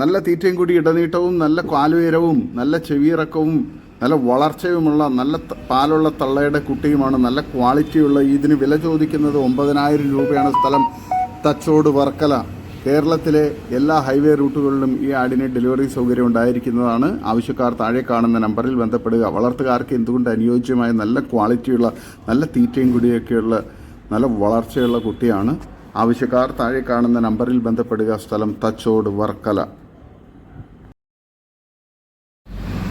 നല്ല തീറ്റയും കൂടി ഇടനീട്ടവും നല്ല കാലുയരവും നല്ല ചെവിയിറക്കവും നല്ല വളർച്ചയുമുള്ള നല്ല പാലുള്ള തള്ളയുടെ കുട്ടിയുമാണ് നല്ല ക്വാളിറ്റിയുള്ള ഇതിന് വില ചോദിക്കുന്നത് ഒമ്പതിനായിരം രൂപയാണ് സ്ഥലം. തച്ചോട് വർക്കല കേരളത്തിലെ എല്ലാ ഹൈവേ റൂട്ടുകളിലും ഈ ആടിന് ഡെലിവറി സൗകര്യം ഉണ്ടായിരിക്കുന്നതാണ്. ആവശ്യക്കാർ താഴെ കാണുന്ന നമ്പറിൽ ബന്ധപ്പെടുക. വളർത്തുകാർക്ക് എന്തുകൊണ്ട് അനുയോജ്യമായ നല്ല ക്വാളിറ്റിയുള്ള നല്ല തീറ്റയും കുടിയൊക്കെയുള്ള നല്ല വളർച്ചയുള്ള കുട്ടിയാണ്. ആവശ്യക്കാർ താഴെ കാണുന്ന നമ്പറിൽ ബന്ധപ്പെടുക. സ്ഥലം തച്ചോട് വർക്കല.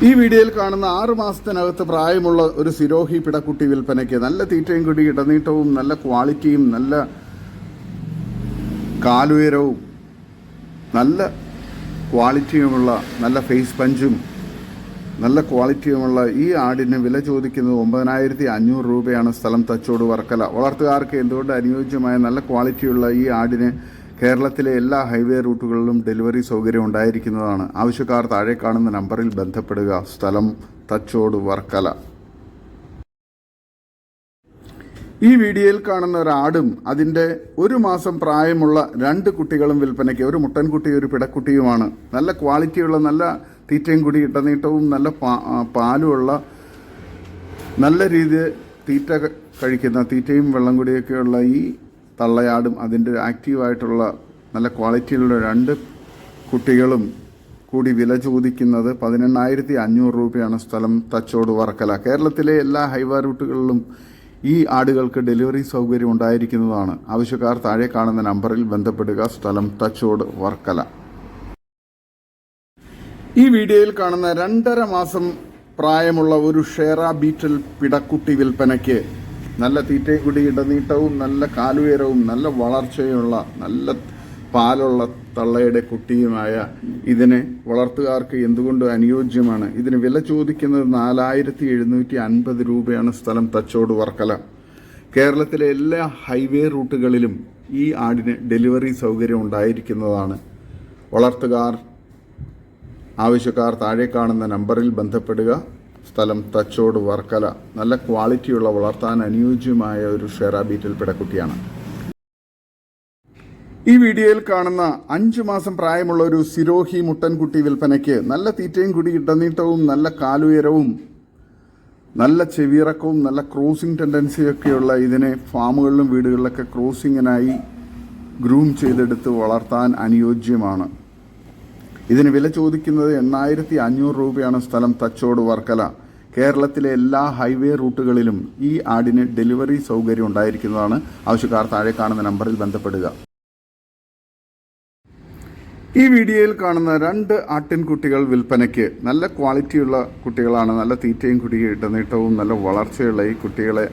ഈ വീഡിയോയിൽ കാണുന്ന ആറ് മാസത്തിനകത്ത് പ്രായമുള്ള ഒരു സിരോഹി പിടക്കുട്ടി വിൽപ്പനയ്ക്ക് നല്ല തീറ്റയും കൂടി ഇടനീട്ടവും നല്ല ക്വാളിറ്റിയും നല്ല കാലുയരവും നല്ല ക്വാളിറ്റിയുമുള്ള നല്ല ഫേസ് പഞ്ചും നല്ല ക്വാളിറ്റിയുമുള്ള ഈ ആടിന് വില ചോദിക്കുന്നത് ഒമ്പതിനായിരത്തി അഞ്ഞൂറ് രൂപയാണ് സ്ഥലം തച്ചോട് വർക്കല. വളർത്തുകാർക്ക് എന്തുകൊണ്ട് അനുയോജ്യമായ നല്ല ക്വാളിറ്റിയുള്ള ഈ ആടിന് കേരളത്തിലെ എല്ലാ ഹൈവേ റൂട്ടുകളിലും ഡെലിവറി സൗകര്യം ഉണ്ടായിരിക്കുന്നതാണ്. ആവശ്യക്കാർ താഴെ കാണുന്ന നമ്പറിൽ ബന്ധപ്പെടുക. സ്ഥലം തച്ചോട് വർക്കല. ഈ വീഡിയോയിൽ കാണുന്ന ഒരു ആടും അതിന്റെ ഒരു മാസം പ്രായമുള്ള രണ്ട് കുട്ടികളും വിൽപ്പനയ്ക്ക് ഒരു മുട്ടൻകുട്ടി ഒരു പിടക്കുട്ടിയുമാണ്. നല്ല ക്വാളിറ്റിയുള്ള നല്ല തീറ്റയും കൂടി ഇടനീട്ടവും നല്ല പാലുമുള്ള നല്ല രീതിയിൽ തീറ്റ കഴിക്കുന്ന തീറ്റയും വെള്ളം കൂടിയൊക്കെയുള്ള ഈ തള്ളയാടും അതിന്റെ ആക്റ്റീവായിട്ടുള്ള നല്ല ക്വാളിറ്റിയിലുള്ള രണ്ട് കുട്ടികളും കൂടി വില ചോദിക്കുന്നത് പതിനെണ്ണായിരത്തി അഞ്ഞൂറ് രൂപയാണ് സ്ഥലം തച്ചോട് വർക്കല കേരളത്തിലെ എല്ലാ ഹൈവേ റൂട്ടുകളിലും ഈ ആടുകൾക്ക് ഡെലിവറി സൗകര്യം ഉണ്ടായിരിക്കുന്നതാണ്. ആവശ്യക്കാർ താഴെ കാണുന്ന നമ്പറിൽ ബന്ധപ്പെടുക. സ്ഥലം തച്ചോട് വർക്കല ഈ വീഡിയോയിൽ കാണുന്ന രണ്ടര മാസം പ്രായമുള്ള ഒരു ഷേറ ബീറ്റൽ പിടക്കുട്ടി വിൽപ്പനയ്ക്ക് നല്ല തീറ്റയും കൂടി ഇടനീട്ടവും നല്ല കാലുയരവും നല്ല വളർച്ചയുള്ള നല്ല പാലുള്ള തള്ളയുടെ കുട്ടിയുമായ ഇതിനെ വളർത്തുകാർക്ക് എന്തുകൊണ്ടും അനുയോജ്യമാണ്? ഇതിന് വില ചോദിക്കുന്നത് നാലായിരത്തി എഴുന്നൂറ്റി അൻപത് രൂപയാണ് സ്ഥലം തച്ചോട് വർക്കല. കേരളത്തിലെ എല്ലാ ഹൈവേ റൂട്ടുകളിലും ഈ ആടിന് ഡെലിവറി സൗകര്യം ഉണ്ടായിരിക്കുന്നതാണ്. വളർത്തുകാർ ആവശ്യക്കാർ താഴെ കാണുന്ന നമ്പറിൽ ബന്ധപ്പെടുക. സ്ഥലം തച്ചോട് വർക്കല. നല്ല ക്വാളിറ്റിയുള്ള വളർത്താൻ അനുയോജ്യമായ ഒരു ഷെറ ബീറ്റൽ പിടക്കുട്ടിയാണ് ഈ വീഡിയോയിൽ കാണുന്ന അഞ്ചു മാസം പ്രായമുള്ള ഒരു സിരോഹി മുട്ടൻകുട്ടി വിൽപ്പനയ്ക്ക് നല്ല തീറ്റയും കൂടി ഇടനീട്ടവും നല്ല കാലുയരവും നല്ല ചെവിയിറക്കവും നല്ല ക്രോസിംഗ് ടെൻഡൻസിയൊക്കെയുള്ള ഇതിനെ ഫാമുകളിലും വീടുകളിലൊക്കെ ക്രോസിങ്ങിനായി ഗ്രൂം ചെയ്തെടുത്ത് വളർത്താൻ അനുയോജ്യമാണ്. ഇതിന് വില ചോദിക്കുന്നത് എണ്ണായിരത്തി അഞ്ഞൂറ് രൂപയാണ് സ്ഥലം തച്ചോട് വർക്കല. കേരളത്തിലെ എല്ലാ ഹൈവേ റൂട്ടുകളിലും ഈ ആടിന് ഡെലിവറി സൗകര്യം ഉണ്ടായിരിക്കുന്നതാണ്. ആവശ്യക്കാർ താഴെ കാണുന്ന നമ്പറിൽ ബന്ധപ്പെടുക. ഈ വീഡിയോയിൽ കാണുന്ന രണ്ട് ആട്ടിൻകുട്ടികൾ വിൽപ്പനയ്ക്ക് നല്ല ക്വാളിറ്റിയുള്ള കുട്ടികളാണ്. നല്ല തീറ്റയും കുടിയും ഇടനീട്ടവും നല്ല വളർച്ചയുള്ള ഈ കുട്ടികളെ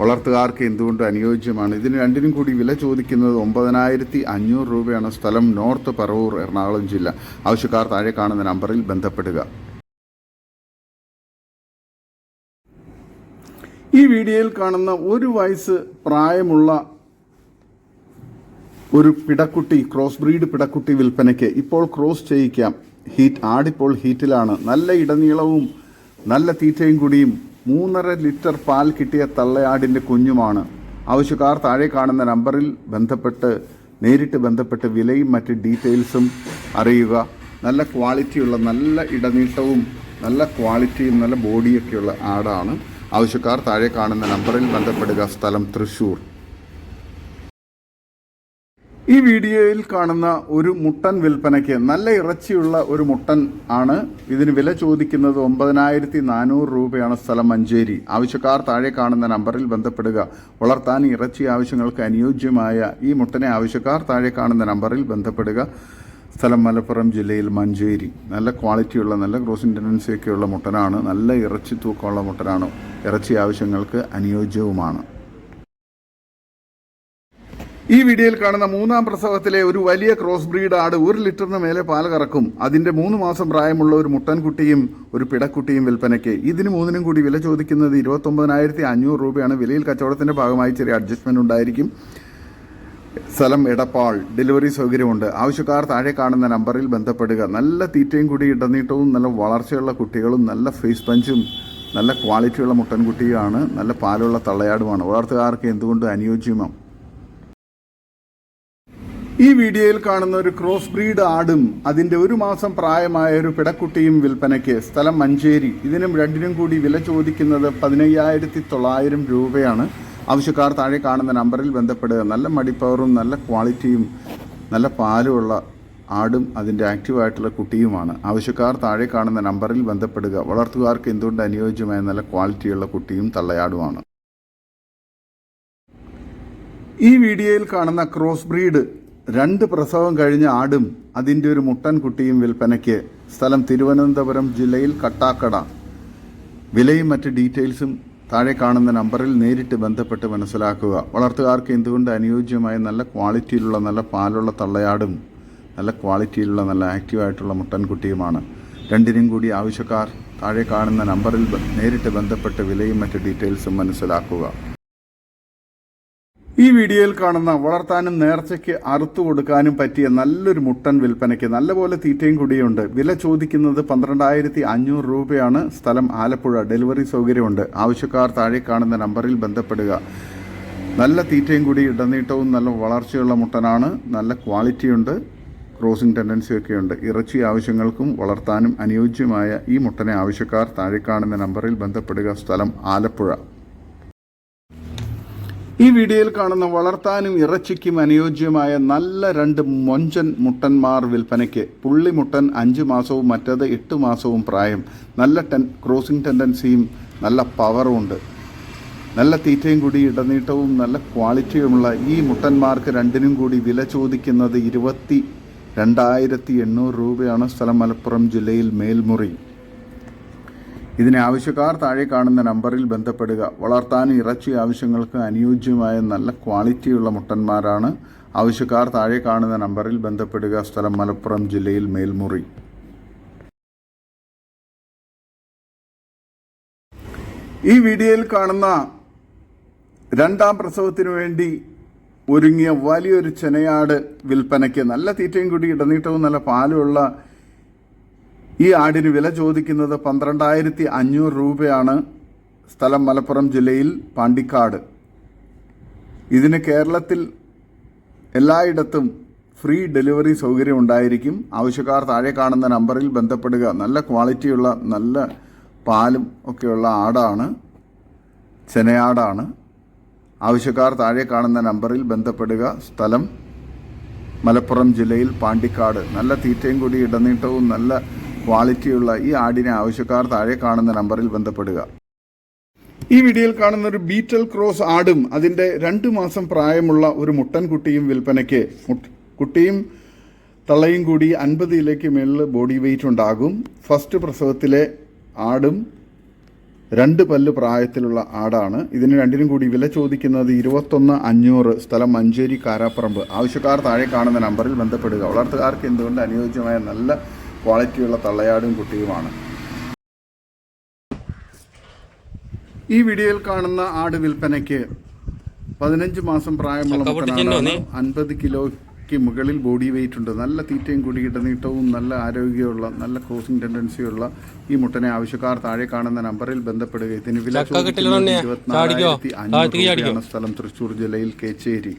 വളർത്തുകാർക്ക് എന്തുകൊണ്ട് അനുയോജ്യമാണ്. ഇതിന് രണ്ടിനും കൂടി വില ചോദിക്കുന്നത് ഒമ്പതിനായിരത്തി അഞ്ഞൂറ് രൂപയാണ്. സ്ഥലം നോർത്ത് പറവൂർ എറണാകുളം ജില്ല. ആവശ്യക്കാർ താഴെ കാണുന്ന നമ്പറിൽ ബന്ധപ്പെടുക. ഈ വീഡിയോയിൽ കാണുന്ന ഒരു വയസ്സ് പ്രായമുള്ള ഒരു പിടക്കുട്ടി ക്രോസ് ബ്രീഡ് പിടക്കുട്ടി വിൽപ്പനയ്ക്ക് ഇപ്പോൾ ക്രോസ് ചെയ്യിക്കാം. ഹീറ്റ് ആടിപ്പോൾ ഹീറ്റിലാണ് നല്ല ഇടനീളവും നല്ല തീറ്റയും കൂടിയും മൂന്നര ലിറ്റർ പാൽ കിട്ടിയ തള്ളയാടിന്റെ കുഞ്ഞുമാണ്. ആവശ്യക്കാർ താഴെ കാണുന്ന നമ്പറിൽ ബന്ധപ്പെട്ട് നേരിട്ട് ബന്ധപ്പെട്ട് വിലയും മറ്റ് ഡീറ്റെയിൽസും അറിയുക. നല്ല ക്വാളിറ്റിയുള്ള നല്ല ഇടനീട്ടവും നല്ല ക്വാളിറ്റിയും നല്ല ബോഡിയൊക്കെയുള്ള ആടാണ് ആവശ്യക്കാർ താഴെ കാണുന്ന നമ്പറിൽ ബന്ധപ്പെടുക. സ്ഥലം തൃശൂർ. ഈ വീഡിയോയിൽ കാണുന്ന ഒരു മുട്ടൻ വിൽപ്പനയ്ക്ക് നല്ല ഇറച്ചിയുള്ള ഒരു മുട്ടൻ ആണ്. ഇതിന് വില ചോദിക്കുന്നത് ഒമ്പതിനായിരത്തി നാനൂറ് രൂപയാണ് സ്ഥലം മഞ്ചേരി. ആവശ്യക്കാർ താഴെ കാണുന്ന നമ്പറിൽ ബന്ധപ്പെടുക. വളർത്താൻ ഇറച്ചി ആവശ്യങ്ങൾക്ക് അനുയോജ്യമായ ഈ മുട്ടനെ ആവശ്യക്കാർ താഴെ കാണുന്ന നമ്പറിൽ ബന്ധപ്പെടുക. സ്ഥലം മലപ്പുറം ജില്ലയിൽ മഞ്ചേരി. നല്ല ക്വാളിറ്റിയുള്ള നല്ല ക്രോസിംഗ് ടെൻഡൻസിയൊക്കെയുള്ള മുട്ടനാണ്. നല്ല ഇറച്ചി തൂക്കമുള്ള മുട്ടനാണ്. ഇറച്ചി ആവശ്യങ്ങൾക്ക് അനുയോജ്യവുമാണ്. ഈ വീഡിയോയിൽ കാണുന്ന മൂന്നാം പ്രസവത്തിലെ ഒരു വലിയ ക്രോസ് ബ്രീഡ് ആട് ഒരു ലിറ്ററിന് മേലെ പാൽ കറക്കും. അതിന്റെ മൂന്ന് മാസം പ്രായമുള്ള ഒരു മുട്ടൻകുട്ടിയും ഒരു പിടക്കുട്ടിയും വിൽപ്പനയ്ക്ക്. ഇതിന് മൂന്നിനും കൂടി വില ചോദിക്കുന്നത് ഇരുപത്തൊമ്പതിനായിരത്തി അഞ്ഞൂറ് രൂപയാണ്. വിലയിൽ കച്ചവടത്തിന്റെ ഭാഗമായി ചെറിയ അഡ്ജസ്റ്റ്മെന്റ് ഉണ്ടായിരിക്കും. സ്ഥലം എടപ്പാൾ. ഡെലിവറി സൗകര്യമുണ്ട്. ആവശ്യക്കാർ താഴെ കാണുന്ന നമ്പറിൽ ബന്ധപ്പെടുക. നല്ല തീറ്റയും കൂടി ഇടനീട്ടവും നല്ല വളർച്ചയുള്ള കുട്ടികളും നല്ല ഫേസ് പഞ്ചും നല്ല ക്വാളിറ്റിയുള്ള മുട്ടൻകുട്ടിയുമാണ് നല്ല പാലുള്ള തള്ളയാടുമാണ്. വളർത്തുകാർക്ക് എന്തുകൊണ്ട് അനുയോജ്യമാണ് ഈ വീഡിയോയിൽ കാണുന്ന ഒരു ക്രോസ് ബ്രീഡ് ആടും അതിന്റെ ഒരു മാസം പ്രായമായ ഒരു പിടക്കുട്ടിയും വിൽപ്പനയ്ക്ക്. സ്ഥലം മഞ്ചേരി. ഇതിനും രണ്ടിനും കൂടി വില ചോദിക്കുന്നത് പതിനയ്യായിരത്തി തൊള്ളായിരം രൂപയാണ്. ആവശ്യക്കാർ താഴെ കാണുന്ന നമ്പറിൽ ബന്ധപ്പെടുക. നല്ല മടിപ്പവറും നല്ല ക്വാളിറ്റിയും നല്ല പാലുമുള്ള ആടും അതിന്റെ ആക്റ്റീവായിട്ടുള്ള കുട്ടിയുമാണ്. ആവശ്യക്കാർ താഴെ കാണുന്ന നമ്പറിൽ ബന്ധപ്പെടുക. വളർത്തുകാർക്ക് എന്തുകൊണ്ട് അനുയോജ്യമായ നല്ല ക്വാളിറ്റിയുള്ള കുട്ടിയും തള്ളയാടുമാണ്. ഈ വീഡിയോയിൽ കാണുന്ന ക്രോസ് ബ്രീഡ് രണ്ട് പ്രസവം കഴിഞ്ഞ ആടും അതിന്റെ ഒരു മുട്ടൻ കുട്ടിയും വിൽപ്പനയ്ക്ക് സ്ഥലം തിരുവനന്തപുരം ജില്ലയിൽ കട്ടാക്കട. വിലയും മറ്റ് ഡീറ്റെയിൽസും താഴെ കാണുന്ന നമ്പറിൽ നേരിട്ട് ബന്ധപ്പെട്ട് മനസ്സിലാക്കുക. വളർത്തുകാർക്ക് എന്തുകൊണ്ട് അനുയോജ്യമായ നല്ല ക്വാളിറ്റിയിലുള്ള നല്ല പാലുള്ള തള്ളയാടും നല്ല ക്വാളിറ്റിയിലുള്ള നല്ല ആക്റ്റീവായിട്ടുള്ള മുട്ടൻകുട്ടിയുമാണ്. രണ്ടിനും കൂടി ആവശ്യക്കാർ താഴെ കാണുന്ന നമ്പറിൽ നേരിട്ട് ബന്ധപ്പെട്ട് വിലയും മറ്റ് ഡീറ്റെയിൽസും മനസ്സിലാക്കുക. ഈ വീഡിയോയിൽ കാണുന്ന വളർത്താനും നേർച്ചയ്ക്ക് അറുത്തു കൊടുക്കാനും പറ്റിയ നല്ലൊരു മുട്ടൻ വിൽപ്പനയ്ക്ക് നല്ലപോലെ തീറ്റയും കൂടിയുണ്ട്. വില ചോദിക്കുന്നത് പന്ത്രണ്ടായിരത്തി അഞ്ഞൂറ് രൂപയാണ്. സ്ഥലം ആലപ്പുഴ. ഡെലിവറി സൗകര്യമുണ്ട്. ആവശ്യക്കാർ താഴെ കാണുന്ന നമ്പറിൽ ബന്ധപ്പെടുക. നല്ല തീറ്റയും കൂടി ഇടനീട്ടവും നല്ല വളർച്ചയുള്ള മുട്ടനാണ്. നല്ല ക്വാളിറ്റിയുണ്ട്. ക്രോസിംഗ് ടെൻഡൻസി ഒക്കെ ഉണ്ട് ഇറച്ചി ആവശ്യങ്ങൾക്കും വളർത്താനും അനുയോജ്യമായ ഈ മുട്ടനെ ആവശ്യക്കാർ താഴെ കാണുന്ന നമ്പറിൽ ബന്ധപ്പെടുക. സ്ഥലം ആലപ്പുഴ. ഈ വീഡിയോയിൽ കാണുന്ന വളർത്താനും ഇറച്ചിക്കും അനുയോജ്യമായ നല്ല രണ്ട് മൊഞ്ചൻ മുട്ടന്മാർ വിൽപ്പനയ്ക്ക് പുള്ളിമുട്ടൻ അഞ്ച് മാസവും മറ്റത് എട്ട് മാസവും പ്രായം. നല്ല ടെൻ ക്രോസിംഗ് ടെൻഡൻസിയും നല്ല പവറും ഉണ്ട്. നല്ല തീറ്റയും കൂടി ഇടനീട്ടവും നല്ല ക്വാളിറ്റിയുമുള്ള ഈ മുട്ടന്മാർക്ക് രണ്ടിനും കൂടി വില ചോദിക്കുന്നത് ഇരുപത്തി രണ്ടായിരത്തി എണ്ണൂറ് രൂപയാണ് സ്ഥലം മലപ്പുറം ജില്ലയിൽ മേൽമുറി. ഇതിന് ആവശ്യക്കാർ താഴെ കാണുന്ന നമ്പറിൽ ബന്ധപ്പെടുക. വളർത്താനും ഇറച്ചി ആവശ്യങ്ങൾക്ക് അനുയോജ്യമായ നല്ല ക്വാളിറ്റിയുള്ള മുട്ടന്മാരാണ്. ആവശ്യക്കാർ താഴെ കാണുന്ന നമ്പറിൽ ബന്ധപ്പെടുക. സ്ഥലം മലപ്പുറം ജില്ലയിൽ മേൽമുറി. ഈ വീഡിയോയിൽ കാണുന്ന രണ്ടാം പ്രസവത്തിനു വേണ്ടി ഒരുങ്ങിയ വലിയൊരു ചെനയാട് വിൽപ്പനയ്ക്ക് നല്ല തീറ്റയും കൂടി ഇടനീട്ടവും നല്ല പാലുമുള്ള ഈ ആടിന് വില ചോദിക്കുന്നത് പന്ത്രണ്ടായിരത്തി അഞ്ഞൂറ് രൂപയാണ് സ്ഥലം മലപ്പുറം ജില്ലയിൽ പാണ്ടിക്കാട്. ഇതിന് കേരളത്തിൽ എല്ലായിടത്തും ഫ്രീ ഡെലിവറി സൗകര്യം ഉണ്ടായിരിക്കും. ആവശ്യക്കാർ താഴെ കാണുന്ന നമ്പറിൽ ബന്ധപ്പെടുക. നല്ല ക്വാളിറ്റിയുള്ള നല്ല പാലും ഒക്കെയുള്ള ആടാണ്. ചെനയാടാണ്. ആവശ്യക്കാർ താഴെ കാണുന്ന നമ്പറിൽ ബന്ധപ്പെടുക. സ്ഥലം മലപ്പുറം ജില്ലയിൽ പാണ്ടിക്കാട്. നല്ല തീറ്റയും കൂടി ഇടനീട്ടവും നല്ല ക്വാളിറ്റിയുള്ള ഈ ആടിനെ ആവശ്യക്കാർ താഴെ കാണുന്ന നമ്പറിൽ ബന്ധപ്പെടുക. ഈ വീഡിയോയിൽ കാണുന്ന ഒരു ബീറ്റൽ ക്രോസ് ആടും അതിന്റെ രണ്ട് മാസം പ്രായമുള്ള ഒരു മുട്ടൻ കുട്ടിയും വിൽപ്പനയ്ക്ക് കുട്ടിയും തള്ളയും കൂടി അൻപത് കിലോയ്ക്ക് മേളിൽ ബോഡി വെയിറ്റ് ഉണ്ടാകും. ഫസ്റ്റ് പ്രസവത്തിലെ ആടും രണ്ട് പല്ല് പ്രായത്തിലുള്ള ആടാണ്. ഇതിന് രണ്ടിനും കൂടി വില ചോദിക്കുന്നത് ഇരുപത്തൊന്ന് അഞ്ഞൂറ് സ്ഥലം മഞ്ചേരി കാരാപ്പറമ്പ്. ആവശ്യക്കാർ താഴെ കാണുന്ന നമ്പറിൽ ബന്ധപ്പെടുക. വളർത്തുകാർക്ക് എന്തുകൊണ്ട് അനുയോജ്യമായ നല്ല ക്വാളിറ്റിയുള്ള തള്ളയാടും കുട്ടിയുമാണ്. ഈ വീഡിയോയിൽ കാണുന്ന ആട് വിൽപ്പനയ്ക്ക് പതിനഞ്ച് മാസം പ്രായമുള്ള അൻപത് അൻപത് കിലോയ്ക്ക് മുകളിൽ ബോഡി വെയിറ്റ് ഉണ്ട്. നല്ല തീറ്റയും കൂടി നീട്ടവും നല്ല ആരോഗ്യമുള്ള നല്ല ക്രോസിംഗ് ടെൻഡൻസിയുള്ള ഈ മുട്ടനെ ആവശ്യക്കാർ താഴെ കാണുന്ന നമ്പറിൽ ബന്ധപ്പെടുക ഇതിന് വില. ഇരുപത്തിനാലായിരത്തി. അഞ്ഞൂറ് സ്ഥലം. തൃശ്ശൂർ ജില്ലയിൽ കേച്ചേരി.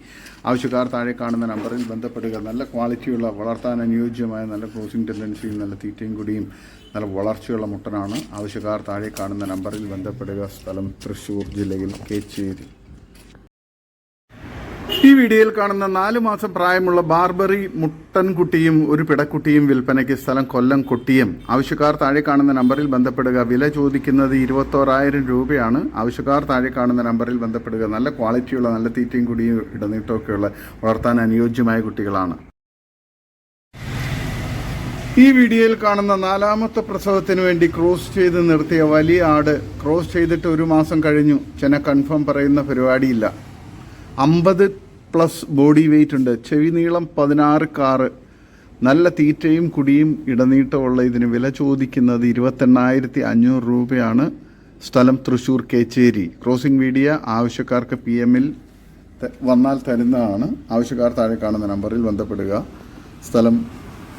ആവശ്യക്കാർ താഴെ കാണുന്ന നമ്പറിൽ ബന്ധപ്പെടുക. നല്ല ക്വാളിറ്റിയുള്ള വളർത്താൻ അനുയോജ്യമായ നല്ല ക്രോസിംഗ് ടെൻഡൻസിയും നല്ല തീറ്റയും കൂടിയും നല്ല വളർച്ചയുള്ള മുട്ടനാണ് ആവശ്യക്കാർ താഴെ കാണുന്ന നമ്പറിൽ ബന്ധപ്പെടുക. സ്ഥലം തൃശ്ശൂർ ജില്ലയിൽ കേച്ചേരി. ഈ വീഡിയോയിൽ കാണുന്ന നാലു മാസം പ്രായമുള്ള ബാർബറി മുട്ടൻകുട്ടിയും ഒരു പിടക്കുട്ടിയും വിൽപ്പനയ്ക്ക് സ്ഥലം കൊല്ലം കൊട്ടിയം ആവശ്യക്കാർ താഴെ കാണുന്ന നമ്പറിൽ ബന്ധപ്പെടുക. വില ചോദിക്കുന്നത് ഇരുപത്തോറായിരം രൂപയാണ്. ആവശ്യക്കാർ താഴെ കാണുന്ന നമ്പറിൽ ബന്ധപ്പെടുക. നല്ല ക്വാളിറ്റിയുള്ള നല്ല തീറ്റയും കുടിയും ഇടനീട്ടമൊക്കെയുള്ള വളർത്താൻ അനുയോജ്യമായ കുട്ടികളാണ്. ഈ വീഡിയോയിൽ കാണുന്ന നാലാമത്തെ പ്രസവത്തിന് വേണ്ടി ക്രോസ് ചെയ്ത് നിർത്തിയ വലിയ ആട് ക്രോസ് ചെയ്തിട്ട് ഒരു മാസം കഴിഞ്ഞു. ചെന കൺഫേം പറയുന്ന പരിപാടിയില്ല. അമ്പത് പ്ലസ് ബോഡി വെയിറ്റ് ഉണ്ട്. ചെവി നീളം പതിനാറ് കാറ് നല്ല തീറ്റയും കുടിയും ഇടനീട്ടമുള്ള ഇതിന് വില ചോദിക്കുന്നത് ഇരുപത്തെണ്ണായിരത്തി അഞ്ഞൂറ് രൂപയാണ്. സ്ഥലം തൃശ്ശൂർ കേച്ചേരി. ക്രോസിംഗ് മീഡിയ ആവശ്യക്കാർക്ക് പി എമ്മിൽ വന്നാൽ തരുന്നതാണ്. ആവശ്യക്കാർ താഴെ കാണുന്ന നമ്പറിൽ ബന്ധപ്പെടുക. സ്ഥലം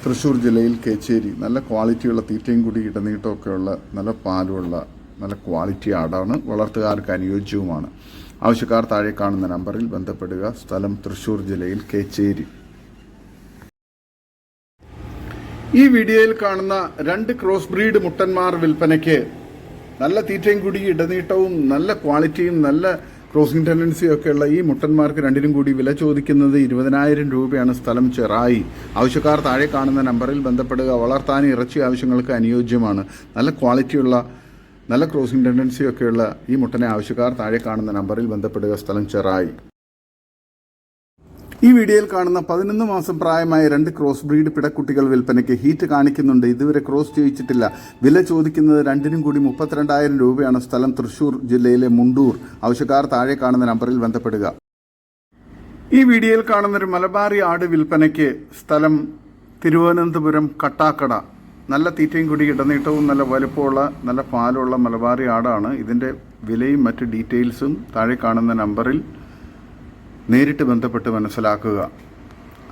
തൃശ്ശൂർ ജില്ലയിൽ കേച്ചേരി. നല്ല ക്വാളിറ്റിയുള്ള തീറ്റയും കുടി ഇടനീട്ടമൊക്കെയുള്ള നല്ല പാലുള്ള നല്ല ക്വാളിറ്റി ആടാണ്. വളർത്തുകാർക്ക് അനുയോജ്യവുമാണ്. ആവശ്യക്കാർ താഴെ കാണുന്ന നമ്പറിൽ ബന്ധപ്പെടുക. സ്ഥലം തൃശൂർ ജില്ലയിൽ കേച്ചേരി. ഈ വീഡിയോയിൽ കാണുന്ന രണ്ട് ക്രോസ് ബ്രീഡ് മുട്ടന്മാർ വിൽപ്പനയ്ക്ക് നല്ല തീറ്റയും കൂടി ഇടനീട്ടവും നല്ല ക്വാളിറ്റിയും നല്ല ക്രോസിംഗ് ടെൻഡൻസിയും ഒക്കെയുള്ള ഈ മുട്ടന്മാർക്ക് രണ്ടിനും കൂടി വില ചോദിക്കുന്നത് ഇരുപതിനായിരം രൂപയാണ് സ്ഥലം ചെറായി. ആവശ്യക്കാർ താഴെ കാണുന്ന നമ്പറിൽ ബന്ധപ്പെടുക. വളർത്താൻ ഇറച്ചി ആവശ്യങ്ങൾക്ക് അനുയോജ്യമാണ്. നല്ല ക്വാളിറ്റിയുള്ള നല്ല ക്രോസിംഗ് ടെൻഡൻസിയൊക്കെയുള്ള ഈ മുട്ടനെ ആവശ്യക്കാർ താഴെ കാണുന്ന നമ്പറിൽ ബന്ധപ്പെടുക സ്ഥലം ചെറായി. ഈ വീഡിയോയിൽ കാണുന്ന പതിനൊന്ന് മാസം പ്രായമായ രണ്ട് ക്രോസ് ബ്രീഡ് പിടക്കുട്ടികൾ വിൽപ്പനയ്ക്ക് ഹീറ്റ് കാണിക്കുന്നുണ്ട്. ഇതുവരെ ക്രോസ് ചെയ്യിച്ചിട്ടില്ല. വില ചോദിക്കുന്നത് രണ്ടിനും കൂടി മുപ്പത്തിരണ്ടായിരം രൂപയാണ്. സ്ഥലം തൃശൂർ ജില്ലയിലെ മുണ്ടൂർ. ആവശ്യക്കാർ താഴെ കാണുന്ന നമ്പറിൽ ബന്ധപ്പെടുക. ഈ വീഡിയോയിൽ കാണുന്ന ഒരു മലബാറി ആട് വിൽപ്പനയ്ക്ക് സ്ഥലം തിരുവനന്തപുരം കട്ടാക്കട. നല്ല തീറ്റയും കൂടി ഇടനീട്ടവും നല്ല വലുപ്പമുള്ള നല്ല പാലുള്ള മലബാറി ആടാണ്. ഇതിന്റെ വിലയും മറ്റ് ഡീറ്റെയിൽസും താഴെ കാണുന്ന നമ്പറിൽ നേരിട്ട് ബന്ധപ്പെട്ട് മനസ്സിലാക്കുക.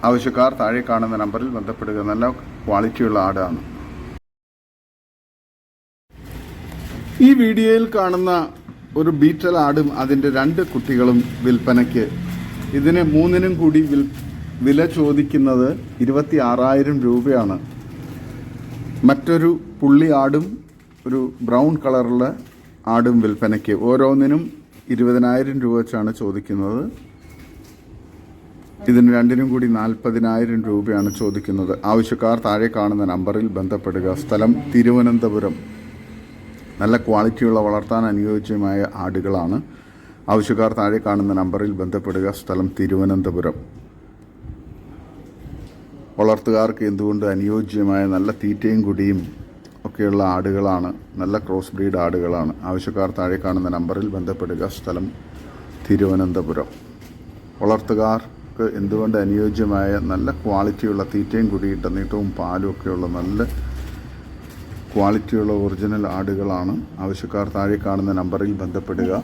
ആവശ്യക്കാർ താഴെ കാണുന്ന നമ്പറിൽ ബന്ധപ്പെടുക. നല്ല ക്വാളിറ്റിയുള്ള ആടാണ്. ഈ വീഡിയോയിൽ കാണുന്ന ഒരു ബീറ്റൽ ആടും അതിന്റെ രണ്ട് കുട്ടികളും വിൽപ്പനയ്ക്ക്. ഇതിന് മൂന്നിനും കൂടി വിൽ വില ചോദിക്കുന്നത് ഇരുപത്തി ആറായിരം രൂപയാണ്. മറ്റൊരു പുള്ളി ആടും ഒരു ബ്രൗൺ കളറുള്ള ആടും വിൽപ്പനയ്ക്ക് ഓരോന്നിനും ഇരുപതിനായിരം രൂപ വെച്ചാണ് ചോദിക്കുന്നത്. ഇതിന് രണ്ടിനും കൂടി നാൽപ്പതിനായിരം രൂപയാണ് ചോദിക്കുന്നത്. ആവശ്യക്കാർ താഴെ കാണുന്ന നമ്പറിൽ ബന്ധപ്പെടുക. സ്ഥലം തിരുവനന്തപുരം. നല്ല ക്വാളിറ്റിയുള്ള വളർത്താൻ അനുയോജ്യമായ ആടുകളാണ്. ആവശ്യക്കാർ താഴെ കാണുന്ന നമ്പറിൽ ബന്ധപ്പെടുക. സ്ഥലം തിരുവനന്തപുരം. വളർത്തുകാർക്ക് എന്തുകൊണ്ട് അനുയോജ്യമായ നല്ല തീറ്റയും കുടിയും ഒക്കെയുള്ള ആടുകളാണ് നല്ല ക്രോസ് ബ്രീഡ് ആടുകളാണ്? ആവശ്യക്കാർ താഴെ കാണുന്ന നമ്പറിൽ ബന്ധപ്പെടുക. സ്ഥലം തിരുവനന്തപുരം. വളർത്തുകാർക്ക് എന്തുകൊണ്ട് അനുയോജ്യമായ നല്ല ക്വാളിറ്റിയുള്ള തീറ്റയും കുടിയിട്ട നീട്ടവും പാലും ഒക്കെയുള്ള നല്ല ക്വാളിറ്റിയുള്ള ഒറിജിനൽ ആടുകളാണ്? ആവശ്യക്കാർ താഴെ കാണുന്ന നമ്പറിൽ ബന്ധപ്പെടുക.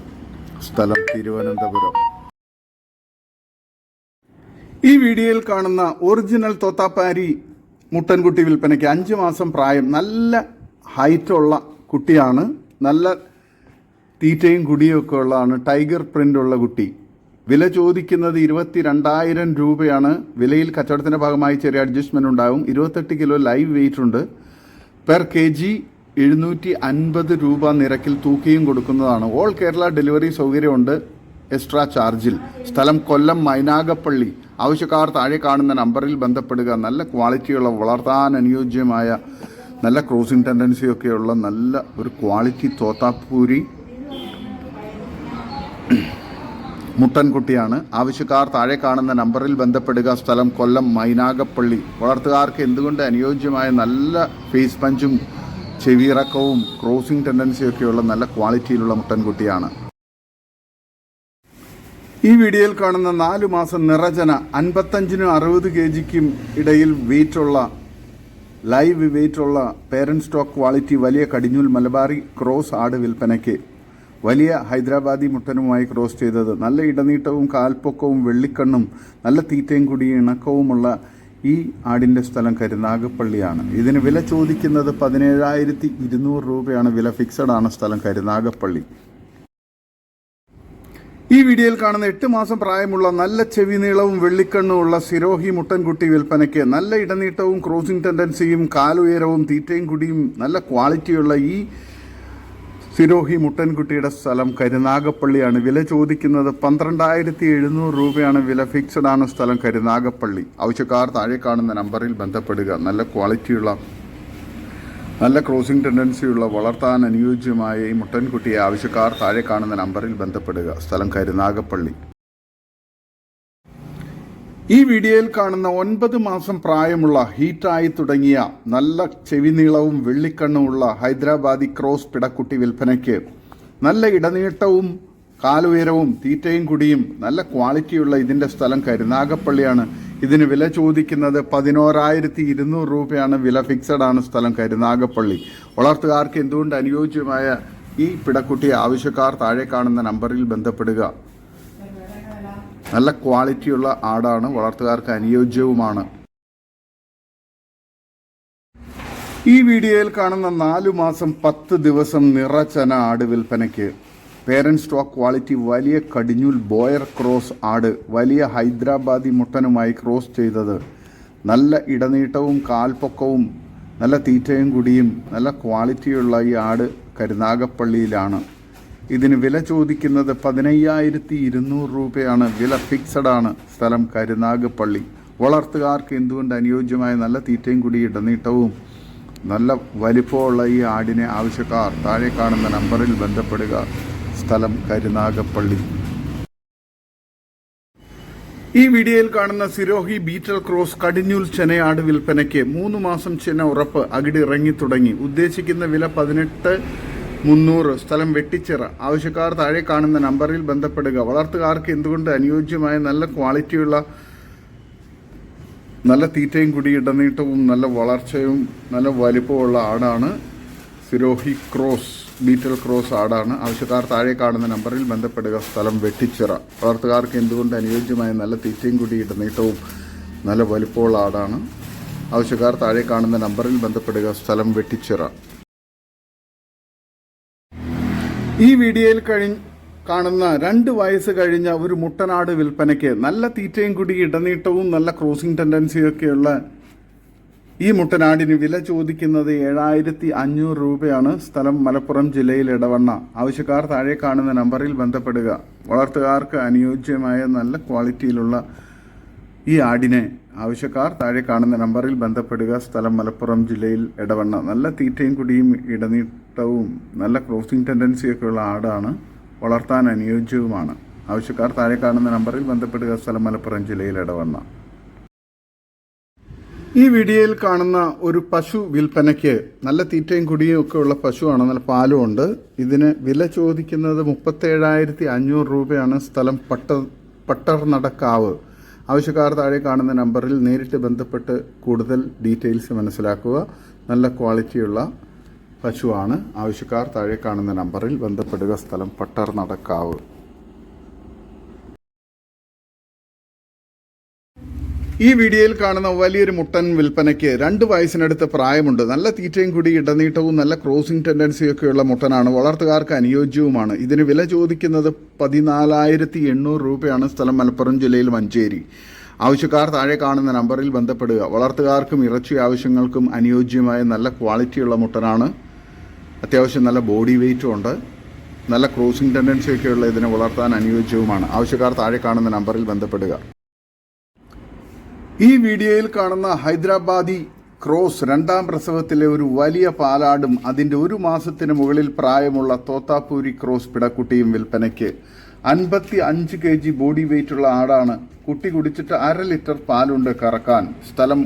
സ്ഥലം തിരുവനന്തപുരം. ഈ വീഡിയോയിൽ കാണുന്ന ഒറിജിനൽ തോത്താപ്പാരി മുട്ടൻകുട്ടി വിൽപ്പനയ്ക്ക് അഞ്ച് മാസം പ്രായം നല്ല ഹൈറ്റുള്ള കുട്ടിയാണ്. നല്ല തീറ്റയും കുടിയും ഒക്കെ ഉള്ളതാണ്. ടൈഗർ പ്രിന്റ് ഉള്ള കുട്ടി. വില ചോദിക്കുന്നത് ഇരുപത്തി രണ്ടായിരം രൂപയാണ്. വിലയിൽ കച്ചവടത്തിന്റെ ഭാഗമായി ചെറിയ അഡ്ജസ്റ്റ്മെന്റ് ഉണ്ടാകും. ഇരുപത്തെട്ട് കിലോ ലൈവ് വെയിറ്റ് ഉണ്ട്. പെർ കെ ജി എഴുന്നൂറ്റി അൻപത് രൂപ നിരക്കിൽ തൂക്കിയും കൊടുക്കുന്നതാണ്. ഓൾ കേരള ഡെലിവറി സൗകര്യമുണ്ട്. എക്സ്ട്രാ ചാർജിൽ സ്ഥലം കൊല്ലം മൈനാഗപ്പള്ളി. ആവശ്യക്കാർ താഴെ കാണുന്ന നമ്പറിൽ ബന്ധപ്പെടുക നല്ല ക്വാളിറ്റിയുള്ള വളർത്താൻ അനുയോജ്യമായ നല്ല ക്രോസിംഗ് ടെൻഡൻസിയൊക്കെയുള്ള നല്ല ഒരു ക്വാളിറ്റി തോത്താപ്പൂരി മുട്ടൻകുട്ടിയാണ്. ആവശ്യക്കാർ താഴെ കാണുന്ന നമ്പറിൽ ബന്ധപ്പെടുക സ്ഥലം കൊല്ലം മൈനാഗപ്പള്ളി. വളർത്തുകാർക്ക് എന്തുകൊണ്ട് അനുയോജ്യമായ നല്ല ഫേസ് പഞ്ചും ചെവിയിറക്കവും ക്രോസിംഗ് ടെൻഡൻസിയൊക്കെയുള്ള നല്ല ക്വാളിറ്റിയിലുള്ള മുട്ടൻകുട്ടിയാണ്. ഈ വീഡിയോയിൽ കാണുന്ന നാല് മാസം നിറചന അൻപത്തഞ്ചിനും അറുപത് കെ ജിക്കും ഇടയിൽ വെയിറ്റുള്ള ലൈവ് വെയിറ്റുള്ള പേരന്റ് സ്റ്റോക്ക് ക്വാളിറ്റി വലിയ കടിഞ്ഞൂൽ മലബാറി ക്രോസ് ആട് വിൽപ്പനയ്ക്ക്. വലിയ ഹൈദരാബാദി മുട്ടനുമായി ക്രോസ് ചെയ്തത്. നല്ല ഇടനീട്ടവും കാൽപ്പൊക്കവും വെള്ളിക്കണ്ണും നല്ല തീറ്റയും കൂടി ഇണക്കവുമുള്ള ഈ ആടിന്റെ സ്ഥലം കരുനാഗപ്പള്ളിയാണ്. ഇതിന് വില ചോദിക്കുന്നത് പതിനേഴായിരത്തി ഇരുന്നൂറ് രൂപയാണ്. വില ഫിക്സഡ് ആണ് സ്ഥലം കരുനാഗപ്പള്ളി. ഈ വീഡിയോയിൽ കാണുന്ന എട്ട് മാസം പ്രായമുള്ള നല്ല ചെവി നീളവും വെള്ളിക്കണ്ണുമുള്ള സിരോഹി മുട്ടൻകുട്ടി വിൽപ്പനയ്ക്ക് നല്ല ഇടനീട്ടവും ക്രോസിംഗ് ടെൻഡൻസിയും കാലുയരവും തീറ്റയും കുടിയും നല്ല ക്വാളിറ്റിയുള്ള ഈ സിരോഹി മുട്ടൻകുട്ടിയുടെ സ്ഥലം കരുനാഗപ്പള്ളിയാണ്. വില ചോദിക്കുന്നത് പന്ത്രണ്ടായിരത്തി എഴുന്നൂറ് രൂപയാണ്. വില ഫിക്സഡ് ആണ് സ്ഥലം കരുനാഗപ്പള്ളി. ആവശ്യക്കാർ താഴെ കാണുന്ന നമ്പറിൽ ബന്ധപ്പെടുക. നല്ല ക്വാളിറ്റിയുള്ള നല്ല ക്രോസിംഗ് ടെൻഡൻസിയുള്ള വളർത്താൻ അനുയോജ്യമായ ഈ മുട്ടൻകുട്ടിയെ ആവശ്യക്കാർ താഴെ കാണുന്ന നമ്പറിൽ ബന്ധപ്പെടുക. സ്ഥലം കരുനാഗപ്പള്ളി ഈ വീഡിയോയിൽ കാണുന്ന ഒൻപത് മാസം പ്രായമുള്ള ഹീറ്റായി തുടങ്ങിയ നല്ല ചെവിനീളവും വെള്ളിക്കണ്ണുമുള്ള ഹൈദരാബാദി ക്രോസ് പിടക്കുട്ടി വിൽപ്പനയ്ക്ക് നല്ല ഇടനീട്ടവും കാലുയരവും തീറ്റയും കുടിയും നല്ല ക്വാളിറ്റിയുള്ള ഇതിന്റെ സ്ഥലം കരുനാഗപ്പള്ളിയാണ്. ഇതിന് വില ചോദിക്കുന്നത് പതിനോരായിരത്തി ഇരുന്നൂറ് രൂപയാണ്. വില ഫിക്സഡ് ആണ് സ്ഥലം കരുനാഗപ്പള്ളി. വളർത്തുകാർക്ക് എന്തുകൊണ്ട് അനുയോജ്യമായ ഈ പിടക്കുട്ടി ആവശ്യക്കാർ താഴെ കാണുന്ന നമ്പറിൽ ബന്ധപ്പെടുക? നല്ല ക്വാളിറ്റിയുള്ള ആടാണ്. വളർത്തുകാർക്ക് അനുയോജ്യവുമാണ്. ഈ വീഡിയോയിൽ കാണുന്ന നാലു മാസം പത്ത് ദിവസം നിറച്ചന ആട് വിൽപ്പനയ്ക്ക് പേരന്റ് സ്റ്റോക്ക് ക്വാളിറ്റി വലിയ കടിഞ്ഞൂൽ ബോയർ ക്രോസ് ആട് വലിയ ഹൈദരാബാദി മുട്ടനുമായി ക്രോസ് ചെയ്തത്. നല്ല ഇടനീട്ടവും കാൽപ്പൊക്കവും നല്ല തീറ്റയും കുടിയും നല്ല ക്വാളിറ്റിയുള്ള ഈ ആട് കരുനാഗപ്പള്ളിയിലാണ് ഇതിന് വില ചോദിക്കുന്നത് പതിനയ്യായിരത്തി ഇരുന്നൂറ് രൂപയാണ്. വില ഫിക്സഡ് ആണ് സ്ഥലം കരുനാഗപ്പള്ളി വളർത്തുകാർക്ക് എന്തുകൊണ്ട് അനുയോജ്യമായ നല്ല തീറ്റയും കൂടി ഇടനീട്ടവും നല്ല വലിപ്പമുള്ള ഈ ആടിനെ ആവശ്യക്കാർ താഴെ കാണുന്ന നമ്പറിൽ ബന്ധപ്പെടുക. സ്ഥലം കരുനാഗപ്പള്ളി. ഈ വീഡിയോയിൽ കാണുന്ന സിരോഹി ബീറ്റൽ ക്രോസ് കടിഞ്ഞൂൽ ചെനയാട് വിൽപ്പനയ്ക്ക് മൂന്ന് മാസം ചെന ഉറപ്പ് അകിടി ഇറങ്ങി തുടങ്ങി. ഉദ്ദേശിക്കുന്ന വില പതിനെട്ട് മുന്നൂറ്. സ്ഥലം വെട്ടിച്ചിറ. ആവശ്യക്കാർ താഴെ കാണുന്ന നമ്പറിൽ ബന്ധപ്പെടുക. വളർത്തുകാർക്ക് എന്തുകൊണ്ട് അനുയോജ്യമായ നല്ല ക്വാളിറ്റിയുള്ള നല്ല തീറ്റയും കുടി ഇടനീട്ടവും നല്ല വളർച്ചയും നല്ല വലിപ്പമുള്ള ആടാണ് സിരോഹി ക്രോസ്. ബീറ്റൽ ക്രോസ് ആടാണ്. ആവശ്യക്കാർ താഴെ കാണുന്ന നമ്പറിൽ ബന്ധപ്പെടുക. സ്ഥലം വെട്ടിച്ചിറ. വളർത്തുകാർക്ക് എന്തുകൊണ്ട് അനുയോജ്യമായ നല്ല തീറ്റയും കൂടിയിട്ട് നീട്ടവും നല്ല വലിപ്പമുള്ള ആടാണ്? ആവശ്യക്കാർ താഴെ കാണുന്ന നമ്പറിൽ ബന്ധപ്പെടുക. സ്ഥലം വെട്ടിച്ചിറ. ഈ വീഡിയോയിൽ കഴിഞ്ഞ കാണുന്ന രണ്ട് വയസ്സ് കഴിഞ്ഞ ഒരു മുട്ടനാട് വിൽപ്പനയ്ക്ക് നല്ല തീറ്റയും കുടി ഇടനീട്ടവും നല്ല ക്രോസിംഗ് ടെൻഡൻസിയൊക്കെയുള്ള ഈ മുട്ടനാടിന് വില ചോദിക്കുന്നത് ഏഴായിരത്തി അഞ്ഞൂറ് രൂപയാണ്. സ്ഥലം മലപ്പുറം ജില്ലയിൽ ഇടവണ്ണ. ആവശ്യക്കാർ താഴെ കാണുന്ന നമ്പറിൽ ബന്ധപ്പെടുക. വളർത്തുകാർക്ക് അനുയോജ്യമായ നല്ല ക്വാളിറ്റിയിലുള്ള ഈ ആടിനെ ആവശ്യക്കാർ താഴെ കാണുന്ന നമ്പറിൽ ബന്ധപ്പെടുക. സ്ഥലം മലപ്പുറം ജില്ലയിൽ ഇടവണ്ണ. നല്ല തീറ്റയും കുടിയും ഇടനീട്ടവും നല്ല ക്രോസിംഗ് ടെൻഡൻസിയൊക്കെയുള്ള ആടാണ്. വളർത്താൻ അനുയോജ്യവുമാണ്. ആവശ്യക്കാർ താഴെ കാണുന്ന നമ്പറിൽ ബന്ധപ്പെടുക. സ്ഥലം മലപ്പുറം ജില്ലയിൽ ഇടവണ്ണ. ഈ വീഡിയോയിൽ കാണുന്ന ഒരു പശു വിൽപ്പനയ്ക്ക് നല്ല തീറ്റയും കുടിയും ഒക്കെ ഉള്ള പശുവാണ് നല്ല പാലും ഉണ്ട്. ഇതിന് വില ചോദിക്കുന്നത് മുപ്പത്തേഴായിരത്തി അഞ്ഞൂറ് രൂപയാണ് സ്ഥലം പട്ട പട്ടർ നടക്കാവ്. ആവശ്യക്കാർ താഴെ കാണുന്ന നമ്പറിൽ നേരിട്ട് ബന്ധപ്പെട്ട് കൂടുതൽ ഡീറ്റെയിൽസ് മനസ്സിലാക്കുക. നല്ല ക്വാളിറ്റിയുള്ള പശുവാണ്. ആവശ്യക്കാർ താഴെ കാണുന്ന നമ്പറിൽ ബന്ധപ്പെടുക. സ്ഥലം പട്ടർ നടക്കാവ്. ഈ വീഡിയോയിൽ കാണുന്ന വലിയൊരു മുട്ടൻ വിൽപ്പനയ്ക്ക് രണ്ട് വയസ്സിനടുത്ത് പ്രായമുണ്ട്. നല്ല തീറ്റയും കൂടി ഇടനീട്ടവും നല്ല ക്രോസിംഗ് ടെൻഡൻസിയൊക്കെയുള്ള മുട്ടനാണ്. വളർത്തുകാർക്ക് അനുയോജ്യവുമാണ്. ഇതിന് വില ചോദിക്കുന്നത് പതിനാലായിരത്തി എണ്ണൂറ് രൂപയാണ്. സ്ഥലം മലപ്പുറം ജില്ലയിൽ മഞ്ചേരി. ആവശ്യക്കാർ താഴെ കാണുന്ന നമ്പറിൽ ബന്ധപ്പെടുക. വളർത്തുകാർക്കും ഇറച്ചി ആവശ്യങ്ങൾക്കും അനുയോജ്യമായ നല്ല ക്വാളിറ്റിയുള്ള മുട്ടനാണ്. അത്യാവശ്യം നല്ല ബോഡി വെയ്റ്റും ഉണ്ട്. നല്ല ക്രോസിംഗ് ടെൻഡൻസിയൊക്കെയുള്ള ഇതിനെ വളർത്താൻ അനുയോജ്യവുമാണ്. ആവശ്യക്കാർ താഴെ കാണുന്ന നമ്പറിൽ ബന്ധപ്പെടുക. ഈ വീഡിയോയിൽ കാണുന്ന ഹൈദരാബാദി ക്രോസ് രണ്ടാം പ്രസവത്തിലെ ഒരു വലിയ പാലാടും അതിന്റെ ഒരു മാസത്തിന് മുകളിൽ പ്രായമുള്ള തോത്താപ്പൂരി ക്രോസ് പിടക്കുട്ടിയും വിൽപ്പനയ്ക്ക് അൻപത്തി അഞ്ച് കെ ജി ബോഡി വെയിറ്റുള്ള ആടാണ് കുട്ടി കുടിച്ചിട്ട് അര ലിറ്റർ പാലുണ്ട് കറക്കാൻ. സ്ഥലം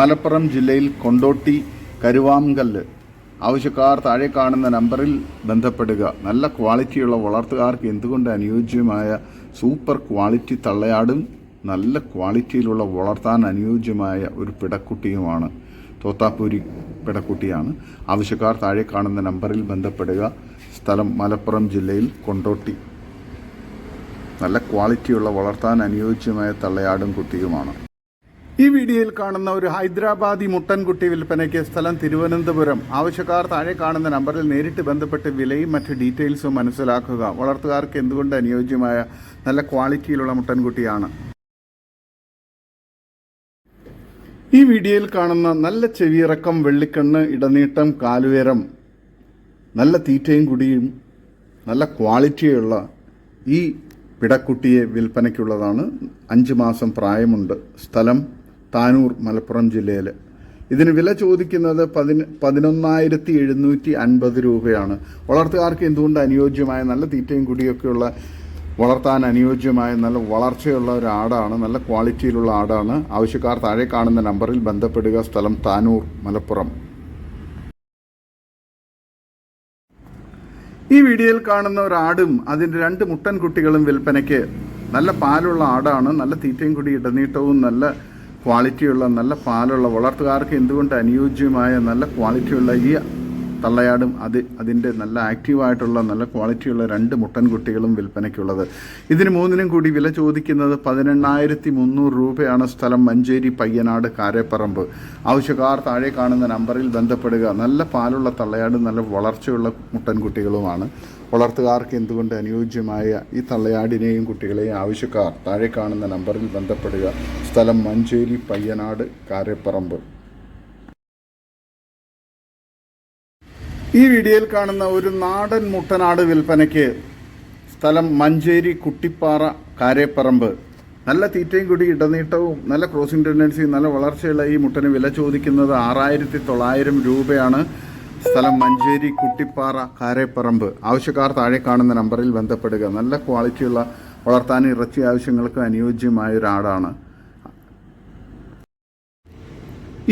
മലപ്പുറം ജില്ലയിൽ കൊണ്ടോട്ടി കരുവാങ്കല്ല് ആവശ്യക്കാർ താഴെ കാണുന്ന നമ്പറിൽ ബന്ധപ്പെടുക. നല്ല ക്വാളിറ്റിയുള്ള വളർത്തുകാർക്ക് എന്തുകൊണ്ട് അനുയോജ്യമായ സൂപ്പർ ക്വാളിറ്റി തള്ളയാടും? നല്ല ക്വാളിറ്റിയിലുള്ള വളർത്താൻ അനുയോജ്യമായ ഒരു പിടക്കുട്ടിയുമാണ്. തോത്താപ്പൂരി പിടക്കുട്ടിയാണ്. ആവശ്യക്കാർ താഴെ കാണുന്ന നമ്പറിൽ ബന്ധപ്പെടുക. സ്ഥലം മലപ്പുറം ജില്ലയിൽ കൊണ്ടോട്ടി. നല്ല ക്വാളിറ്റിയുള്ള വളർത്താൻ അനുയോജ്യമായ തള്ളയാടും കുട്ടിയുമാണ്. ഈ വീഡിയോയിൽ കാണുന്ന ഒരു ഹൈദരാബാദി മുട്ടൻകുട്ടി വിൽപ്പനയ്ക്ക് സ്ഥലം തിരുവനന്തപുരം. ആവശ്യക്കാർ താഴെ കാണുന്ന നമ്പറിൽ നേരിട്ട് ബന്ധപ്പെട്ട് വിലയും മറ്റ് ഡീറ്റെയിൽസും മനസ്സിലാക്കുക. വളർത്തുകാർക്ക് എന്തുകൊണ്ട് അനുയോജ്യമായ നല്ല ക്വാളിറ്റിയിലുള്ള മുട്ടൻകുട്ടിയാണ് ഈ വീഡിയോയിൽ കാണുന്ന നല്ല ചെവിയിറക്കം വെള്ളിക്കണ്ണ് ഇടനീട്ടം കാലുയരം നല്ല തീറ്റയും കുടിയും നല്ല ക്വാളിറ്റിയുള്ള ഈ പിടക്കുട്ടിയെ വിൽപ്പനയ്ക്കുള്ളതാണ് അഞ്ച് മാസം പ്രായമുണ്ട്. സ്ഥലം താനൂർ മലപ്പുറം ജില്ലയിൽ ഇതിന് വില ചോദിക്കുന്നത് പതിന പതിനൊന്നായിരത്തി എഴുന്നൂറ്റി അൻപത് രൂപയാണ്. വളർത്തുകാർക്ക് എന്തുകൊണ്ട് അനുയോജ്യമായ നല്ല തീറ്റയും കുടിയൊക്കെയുള്ള വളർത്താൻ അനുയോജ്യമായ നല്ല വളർച്ചയുള്ള ഒരു ആടാണ് നല്ല ക്വാളിറ്റിയിലുള്ള ആടാണ്. ആവശ്യക്കാർ താഴെ കാണുന്ന നമ്പറിൽ ബന്ധപ്പെടുക. സ്ഥലം താനൂർ മലപ്പുറം. ഈ വീഡിയോയിൽ കാണുന്ന ഒരു ആടും അതിന്റെ രണ്ട് മുട്ടൻ കുട്ടികളും വിൽപ്പനയ്ക്ക് നല്ല പാലുള്ള ആടാണ്. നല്ല തീറ്റയും കൂടി ഇടനീട്ടവും നല്ല ക്വാളിറ്റിയുള്ള നല്ല പാലുള്ള വളർത്തുകാർക്ക് എന്തുകൊണ്ട് അനുയോജ്യമായ നല്ല ക്വാളിറ്റിയുള്ള ഈ തള്ളയാടും. അത് അതിന്റെ നല്ല ആക്റ്റീവായിട്ടുള്ള നല്ല ക്വാളിറ്റിയുള്ള രണ്ട് മുട്ടൻ കുട്ടികളും വിൽപ്പനയ്ക്കുള്ളത്. ഇതിന് മൂന്നിനും കൂടി വില ചോദിക്കുന്നത് പതിനെണ്ണായിരത്തി മുന്നൂറ് രൂപയാണ് സ്ഥലം മഞ്ചേരി പയ്യനാട് കാരേപ്പറമ്പ്. ആവശ്യക്കാർ താഴെ കാണുന്ന നമ്പറിൽ ബന്ധപ്പെടുക. നല്ല പാലുള്ള തള്ളയാടും നല്ല വളർച്ചയുള്ള മുട്ടൻ കുട്ടികളുമാണ് വളർത്തുകാർക്ക് എന്തുകൊണ്ട് അനുയോജ്യമായ ഈ തള്ളയാടിനെയും കുട്ടികളെയും ആവശ്യക്കാർ താഴെ കാണുന്ന നമ്പറിൽ ബന്ധപ്പെടുക. സ്ഥലം മഞ്ചേരി പയ്യനാട് കാരേപ്പറമ്പ്. ഈ വീഡിയോയിൽ കാണുന്ന ഒരു നാടൻ മുട്ടനാട് വിൽപ്പനയ്ക്ക് സ്ഥലം മഞ്ചേരി കുട്ടിപ്പാറ കാരേപ്പറമ്പ്. നല്ല തീറ്റയും കൂടി ഇടനീട്ടവും നല്ല ക്രോസിംഗ് ടെൻഡൻസിയും നല്ല വളർച്ചയുള്ള ഈ മുട്ടന് വില ചോദിക്കുന്നത് ആറായിരത്തി തൊള്ളായിരം രൂപയാണ്. സ്ഥലം മഞ്ചേരി കുട്ടിപ്പാറ കാരേപ്പറമ്പ്. ആവശ്യക്കാർ താഴെ കാണുന്ന നമ്പറിൽ ബന്ധപ്പെടുക. നല്ല ക്വാളിറ്റിയുള്ള വളർത്താൻ ഇറച്ചി ആവശ്യങ്ങൾക്ക് അനുയോജ്യമായ ഒരാടാണ്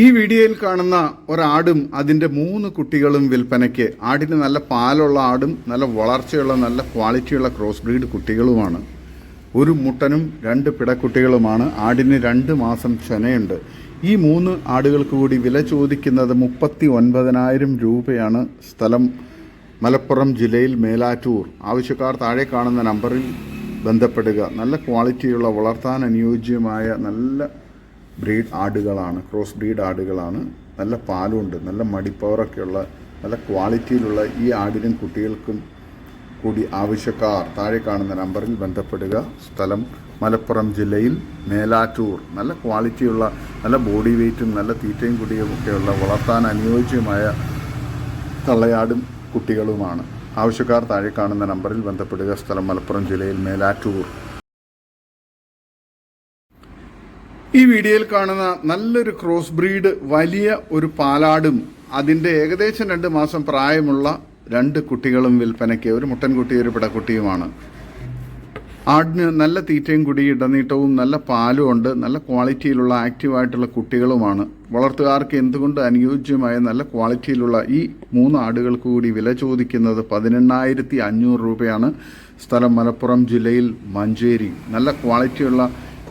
ഈ വീഡിയോയിൽ കാണുന്ന ഒരാടും അതിന്റെ മൂന്ന് കുട്ടികളും വിൽപ്പനയ്ക്ക് ആടിന് നല്ല പാലുള്ള ആടും നല്ല വളർച്ചയുള്ള നല്ല ക്വാളിറ്റിയുള്ള ക്രോസ് ബ്രീഡ് കുട്ടികളുമാണ്. ഒരു മുട്ടനും രണ്ട് പിടക്കുട്ടികളുമാണ്. ആടിന് രണ്ട് മാസം ചെനയുണ്ട്. ഈ മൂന്ന് ആടുകൾക്ക് കൂടി വില ചോദിക്കുന്നത് മുപ്പത്തി ഒൻപതിനായിരം രൂപയാണ്. സ്ഥലം മലപ്പുറം ജില്ലയിൽ മേലാറ്റൂർ. ആവശ്യക്കാർ താഴെ കാണുന്ന നമ്പറിൽ ബന്ധപ്പെടുക. നല്ല ക്വാളിറ്റിയുള്ള വളർത്താൻ അനുയോജ്യമായ നല്ല ബ്രീഡ് ആടുകളാണ് ക്രോസ് ബ്രീഡ് ആടുകളാണ്. നല്ല പാലുണ്ട് നല്ല മടിപ്പവറൊക്കെയുള്ള നല്ല ക്വാളിറ്റിയിലുള്ള ഈ ആടിനും കുട്ടികൾക്കും കൂടി ആവശ്യക്കാർ താഴെ കാണുന്ന നമ്പറിൽ ബന്ധപ്പെടുക. സ്ഥലം മലപ്പുറം ജില്ലയിൽ മേലാറ്റൂർ. നല്ല ക്വാളിറ്റിയുള്ള നല്ല ബോഡി വെയ്റ്റും നല്ല തീറ്റയും കുടിയും ഒക്കെയുള്ള വളർത്താൻ അനുയോജ്യമായ തള്ളയാടും കുട്ടികളുമാണ്. ആവശ്യക്കാർ താഴെ കാണുന്ന നമ്പറിൽ ബന്ധപ്പെടുക. സ്ഥലം മലപ്പുറം ജില്ലയിൽ മേലാറ്റൂർ. ഈ വീഡിയോയിൽ കാണുന്ന നല്ലൊരു ക്രോസ് ബ്രീഡ് വലിയ ഒരു പാലാടും അതിന്റെ ഏകദേശം രണ്ട് മാസം പ്രായമുള്ള രണ്ട് കുട്ടികളും വിൽപ്പനയ്ക്ക് ഒരു മുട്ടൻകുട്ടി ഒരു പിടക്കുട്ടിയുമാണ്. ആടിന് നല്ല തീറ്റയും കുടി ഇടനീട്ടവും നല്ല പാലും ഉണ്ട് നല്ല ക്വാളിറ്റിയിലുള്ള ആക്റ്റീവായിട്ടുള്ള കുട്ടികളുമാണ്. വളർത്തുകാർക്ക് എന്തുകൊണ്ട് അനുയോജ്യമായ നല്ല ക്വാളിറ്റിയിലുള്ള ഈ മൂന്ന് ആടുകൾക്ക് കൂടി വില ചോദിക്കുന്നത് പതിനെണ്ണായിരത്തി അഞ്ഞൂറ് രൂപയാണ്. സ്ഥലം മലപ്പുറം ജില്ലയിൽ മഞ്ചേരി. നല്ല ക്വാളിറ്റിയുള്ള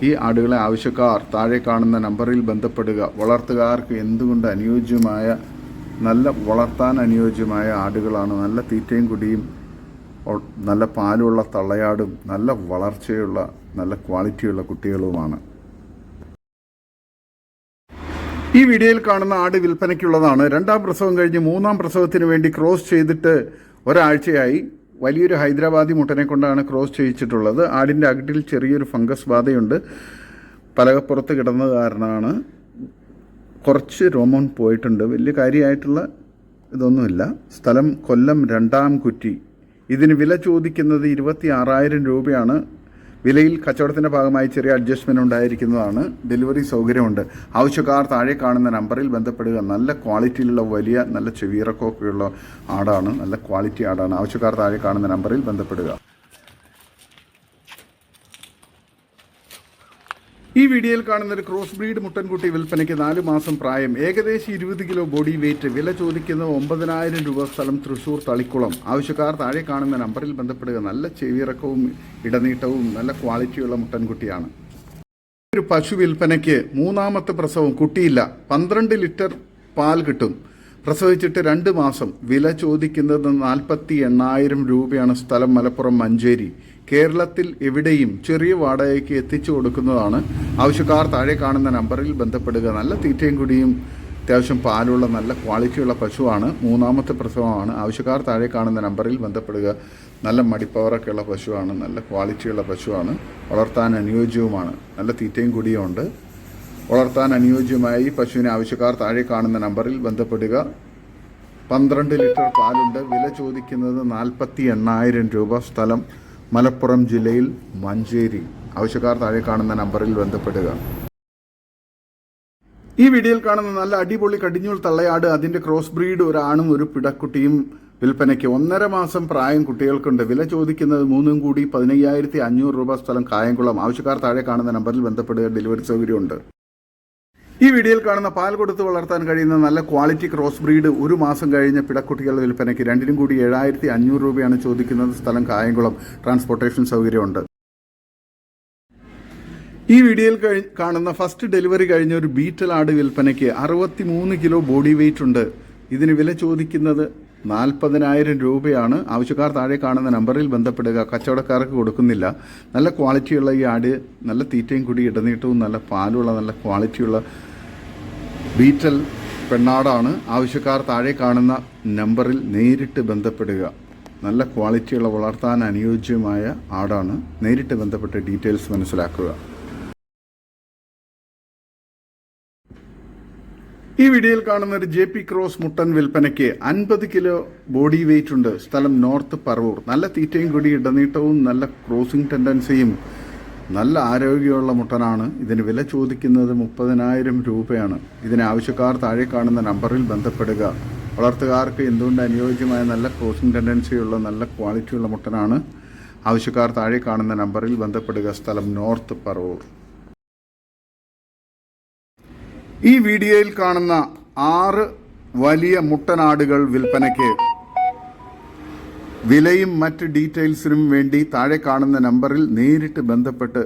ഈ ആടുകളെ ആവശ്യക്കാർ താഴെ കാണുന്ന നമ്പറിൽ ബന്ധപ്പെടുക. വളർത്തുകാർക്ക് എന്തുകൊണ്ട് അനുയോജ്യമായ നല്ല വളർത്താൻ അനുയോജ്യമായ ആടുകളാണ്? നല്ല തീറ്റയും കുടിയും നല്ല പാലുള്ള തള്ളയാടും നല്ല വളർച്ചയുള്ള നല്ല ക്വാളിറ്റിയുള്ള കുട്ടികളുമാണ്. ഈ വീഡിയോയിൽ കാണുന്ന ആട് വിൽപ്പനയ്ക്കുള്ളതാണ്. രണ്ടാം പ്രസവം കഴിഞ്ഞ് മൂന്നാം പ്രസവത്തിന് വേണ്ടി ക്രോസ് ചെയ്തിട്ട് ഒരാഴ്ചയായി. വലിയൊരു ഹൈദരാബാദി മുട്ടനെ കൊണ്ടാണ് ക്രോസ് ചെയ്യിച്ചിട്ടുള്ളത്. ആടിന്റെ അകിട്ടിൽ ചെറിയൊരു ഫംഗസ് ബാധയുണ്ട്. പലകപ്പുറത്ത് കിടന്നത് കാരണമാണ് കുറച്ച് രോമം പോയിട്ടുണ്ട്. വലിയ കാര്യമായിട്ടുള്ള ഇതൊന്നുമില്ല. സ്ഥലം കൊല്ലം രണ്ടാം കുറ്റി. ഇതിന് വില ചോദിക്കുന്നത് ഇരുപത്തി ആറായിരം രൂപയാണ്. വിലയിൽ കച്ചവടത്തിന്റെ ഭാഗമായി ചെറിയ അഡ്ജസ്റ്റ്മെന്റ് ഉണ്ടായിരിക്കുന്നതാണ്. ഡെലിവറി സൗകര്യമുണ്ട്. ആവശ്യക്കാർ താഴെ കാണുന്ന നമ്പറിൽ ബന്ധപ്പെടുക. നല്ല ക്വാളിറ്റിയിലുള്ള വലിയ നല്ല ചെവിയിറക്കമൊക്കെയുള്ള ആടാണ്. നല്ല ക്വാളിറ്റി ആടാണ്. ആവശ്യക്കാർ താഴെ കാണുന്ന നമ്പറിൽ ബന്ധപ്പെടുക. ഈ വീഡിയോയിൽ കാണുന്ന ഒരു ക്രോസ് ബ്രീഡ് മുട്ടൻകുട്ടി വിൽപ്പനയ്ക്ക് നാല് മാസം പ്രായം. ഏകദേശം ഇരുപത് കിലോ ബോഡി വെയിറ്റ് വില ചോദിക്കുന്നത് ഒമ്പതിനായിരം രൂപ സ്ഥലം തൃശൂർ തളിക്കുളം. ആവശ്യക്കാർ താഴെ കാണുന്ന നമ്പറിൽ ബന്ധപ്പെടുക. നല്ല ചെവിയിറക്കവും ഇടനീട്ടവും നല്ല ക്വാളിറ്റിയുള്ള മുട്ടൻകുട്ടിയാണ്. ഒരു പശു വിൽപ്പനയ്ക്ക് മൂന്നാമത്തെ പ്രസവം കുട്ടിയില്ല. പന്ത്രണ്ട് ലിറ്റർ പാൽ കിട്ടും. പ്രസവിച്ചിട്ട് രണ്ട് മാസം. വില ചോദിക്കുന്നത് നാൽപ്പത്തി എണ്ണായിരം രൂപയാണ് സ്ഥലം മലപ്പുറം മഞ്ചേരി. കേരളത്തിൽ എവിടെയും ചെറിയ വാടകയ്ക്ക് എത്തിച്ചു കൊടുക്കുന്നതാണ്. ആവശ്യക്കാർ താഴെ കാണുന്ന നമ്പറിൽ ബന്ധപ്പെടുക. നല്ല തീറ്റയും കുടിയും അത്യാവശ്യം പാലുള്ള നല്ല ക്വാളിറ്റിയുള്ള പശുവാണ്. മൂന്നാമത്തെ പ്രസവമാണ്. ആവശ്യക്കാർ താഴെ കാണുന്ന നമ്പറിൽ ബന്ധപ്പെടുക. നല്ല മടിപ്പവറൊക്കെ ഉള്ള പശുവാണ്. നല്ല ക്വാളിറ്റിയുള്ള പശുവാണ്. വളർത്താൻ അനുയോജ്യവുമാണ്. നല്ല തീറ്റയും കുടിയും ഉണ്ട്. വളർത്താൻ അനുയോജ്യമായി പശുവിനെ ആവശ്യക്കാർ താഴെ കാണുന്ന നമ്പറിൽ ബന്ധപ്പെടുക. പന്ത്രണ്ട് ലിറ്റർ പാലുണ്ട്. വില ചോദിക്കുന്നത് നാൽപ്പത്തി എണ്ണായിരം രൂപ സ്ഥലം. മലപ്പുറം ജില്ലയിൽ മഞ്ചേരി. ആവശ്യക്കാർ താഴെ കാണുന്ന നമ്പറിൽ ബന്ധപ്പെടുക. ഈ വീഡിയോയിൽ കാണുന്ന നല്ല അടിപൊളി കടിഞ്ഞൂൽ തള്ളയാട് അതിന്റെ ക്രോസ് ബ്രീഡ് ഒരാണും ഒരു പിടക്കുട്ടിയും വിൽപ്പനയ്ക്ക് ഒന്നര മാസം പ്രായം കുട്ടികൾക്കുണ്ട്. വില ചോദിക്കുന്നത് മൂന്നും കൂടി പതിനയ്യായിരത്തി അഞ്ഞൂറ് രൂപ സ്ഥലം കായംകുളം. ആവശ്യക്കാർ താഴെ കാണുന്ന നമ്പറിൽ ബന്ധപ്പെടുക ഡെലിവറി സൗകര്യമുണ്ട്. ഈ വീഡിയോയിൽ കാണുന്ന പാൽ കൊടുത്ത് വളർത്താൻ കഴിയുന്ന നല്ല ക്വാളിറ്റി ക്രോസ് ബ്രീഡ് ഒരു മാസം കഴിഞ്ഞ പിടക്കുട്ടികളുടെ വിൽപ്പനയ്ക്ക് രണ്ടിനും കൂടി ഏഴായിരത്തി അഞ്ഞൂറ് രൂപയാണ് ചോദിക്കുന്നത് സ്ഥലം കായംകുളം. ട്രാൻസ്പോർട്ടേഷൻ സൗകര്യമുണ്ട്. ഈ വീഡിയോയിൽ കഴി- കാണുന്ന ഫസ്റ്റ് ഡെലിവറി കഴിഞ്ഞ ഒരു ബീറ്റൽ ആട് വിൽപ്പനയ്ക്ക് അറുപത്തി മൂന്ന് കിലോ ബോഡി വെയിറ്റ് ഉണ്ട്. ഇതിന് വില ചോദിക്കുന്നത് നാൽപ്പതിനായിരം രൂപയാണ്. ആവശ്യക്കാർ താഴെ കാണുന്ന നമ്പറിൽ ബന്ധപ്പെടുക. കച്ചവടക്കാർക്ക് കൊടുക്കുന്നില്ല. നല്ല ക്വാളിറ്റിയുള്ള ഈ ആട് നല്ല തീറ്റയും കൂടി ഇടനീട്ടവും നല്ല പാലുള്ള നല്ല ക്വാളിറ്റിയുള്ള ബീറ്റൽ പെണ്ണാടാണ്. ആവശ്യക്കാർ താഴെ കാണുന്ന നമ്പറിൽ നേരിട്ട് ബന്ധപ്പെടുക. നല്ല ക്വാളിറ്റിയുള്ള വളർത്താൻ അനുയോജ്യമായ ആടാണ്. നേരിട്ട് ബന്ധപ്പെട്ട് ഡീറ്റെയിൽസ് മനസ്സിലാക്കുക. ഈ വീഡിയോയിൽ കാണുന്ന ഒരു ജെ പി ക്രോസ് മുട്ടൻ വിൽപ്പനയ്ക്ക് അൻപത് കിലോ ബോഡി വെയിറ്റ് ഉണ്ട്. സ്ഥലം നോർത്ത് പറവൂർ. നല്ല തീറ്റയും കൂടി ഇടനീട്ടവും നല്ല ക്രോസിംഗ് ടെൻഡൻസിയും നല്ല ആരോഗ്യമുള്ള മുട്ടനാണ്. ഇതിന് വില ചോദിക്കുന്നത് മുപ്പതിനായിരം രൂപയാണ്. ഇതിന് ആവശ്യക്കാർ താഴെ കാണുന്ന നമ്പറിൽ ബന്ധപ്പെടുക. വളർത്തുകാർക്ക് എന്തുകൊണ്ട് അനുയോജ്യമായ നല്ല ക്രോസിംഗ് ടെൻഡൻസിയുള്ള നല്ല ക്വാളിറ്റിയുള്ള മുട്ടനാണ്? ആവശ്യക്കാർ താഴെ കാണുന്ന നമ്പറിൽ ബന്ധപ്പെടുക. സ്ഥലം നോർത്ത് പറവൂർ. ഈ വീഡിയോയിൽ കാണുന്ന ആറ് വലിയ മുട്ടനാടുകൾ വിൽപ്പനയ്ക്ക് വിലയും മറ്റ് ഡീറ്റെയിൽസിനും വേണ്ടി താഴെ കാണുന്ന നമ്പറിൽ നേരിട്ട് ബന്ധപ്പെട്ട്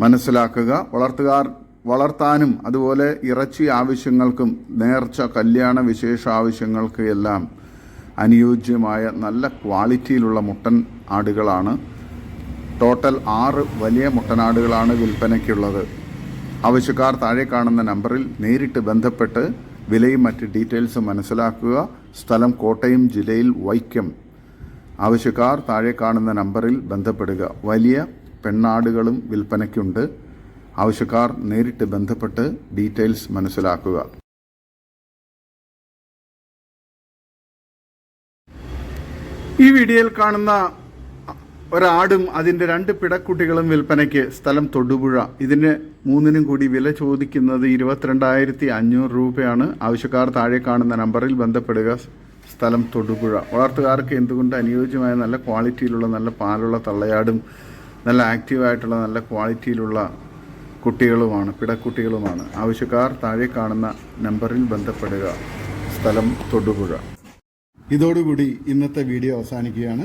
മനസ്സിലാക്കുക. വളർത്തുകാർ വളർത്താനും അതുപോലെ ഇറച്ചി ആവശ്യങ്ങൾക്കും നേർച്ച കല്യാണ വിശേഷ ആവശ്യങ്ങൾക്ക് എല്ലാം അനുയോജ്യമായ നല്ല ക്വാളിറ്റിയിലുള്ള മുട്ടൻ ആടുകളാണ്. ടോട്ടൽ ആറ് വലിയ മുട്ടനാടുകളാണ് വിൽപ്പനയ്ക്കുള്ളത്. ആവശ്യക്കാർ താഴെ കാണുന്ന നമ്പറിൽ നേരിട്ട് ബന്ധപ്പെട്ട് വിലയും മറ്റ് ഡീറ്റെയിൽസും മനസ്സിലാക്കുക. സ്ഥലം കോട്ടയം ജില്ലയിൽ വൈക്കം. ആവശ്യക്കാർ താഴെ കാണുന്ന നമ്പറിൽ ബന്ധപ്പെടുക. വലിയ പെണ്ണാടുകളും വിൽപ്പനയ്ക്കുണ്ട്. ആവശ്യക്കാർ നേരിട്ട് ബന്ധപ്പെട്ട് ഡീറ്റെയിൽസ് മനസ്സിലാക്കുക. ഈ വീഡിയോയിൽ കാണുന്ന ഒരാടും അതിന്റെ രണ്ട് പിടക്കുട്ടികളും വിൽപ്പനയ്ക്ക് സ്ഥലം തൊടുപുഴ. ഇതിന് മൂന്നിനും കൂടി വില ചോദിക്കുന്നത് ഇരുപത്തിരണ്ടായിരത്തി അഞ്ഞൂറ് രൂപയാണ്. ആവശ്യക്കാർ താഴെ കാണുന്ന നമ്പറിൽ ബന്ധപ്പെടുക. സ്ഥലം തൊടുപുഴ. വളർത്തുകാർക്ക് എന്തുകൊണ്ട് അനുയോജ്യമായ നല്ല ക്വാളിറ്റിയിലുള്ള നല്ല പാലുള്ള തള്ളയാടും നല്ല ആക്റ്റീവായിട്ടുള്ള നല്ല ക്വാളിറ്റിയിലുള്ള കുട്ടികളുമാണ് പിടക്കുട്ടികളുമാണ്? ആവശ്യക്കാർ താഴെ കാണുന്ന നമ്പറിൽ ബന്ധപ്പെടുക. സ്ഥലം തൊടുപുഴ. ഇതോടുകൂടി ഇന്നത്തെ വീഡിയോ അവസാനിക്കുകയാണ്.